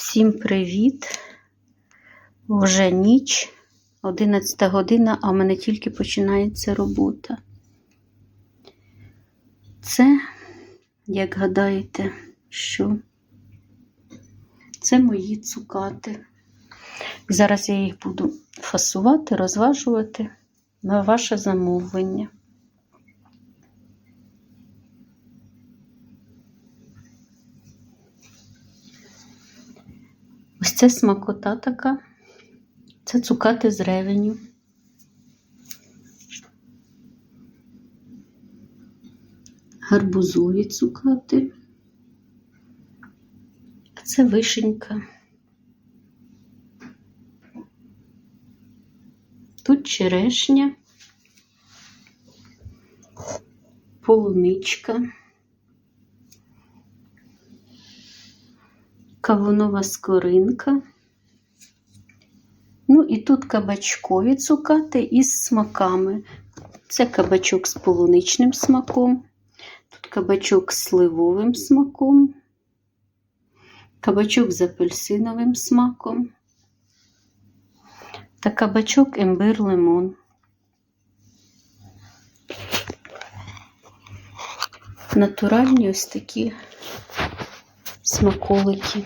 Всім привіт! Вже ніч, 11 година, а в мене тільки починається робота. Це, як гадаєте, що це мої цукати. Зараз я їх буду фасувати, розважувати на ваше замовлення. Це смакота така. Це цукати з ревеню. Гарбузові цукати. А це вишенька. Тут черешня, полуничка. Кавунова скоринка. Ну і тут кабачкові цукати із смаками. Це кабачок з полуничним смаком, тут кабачок з сливовим смаком, кабачок з апельсиновим смаком та кабачок імбир лимон. Натуральні ось такі смаколики.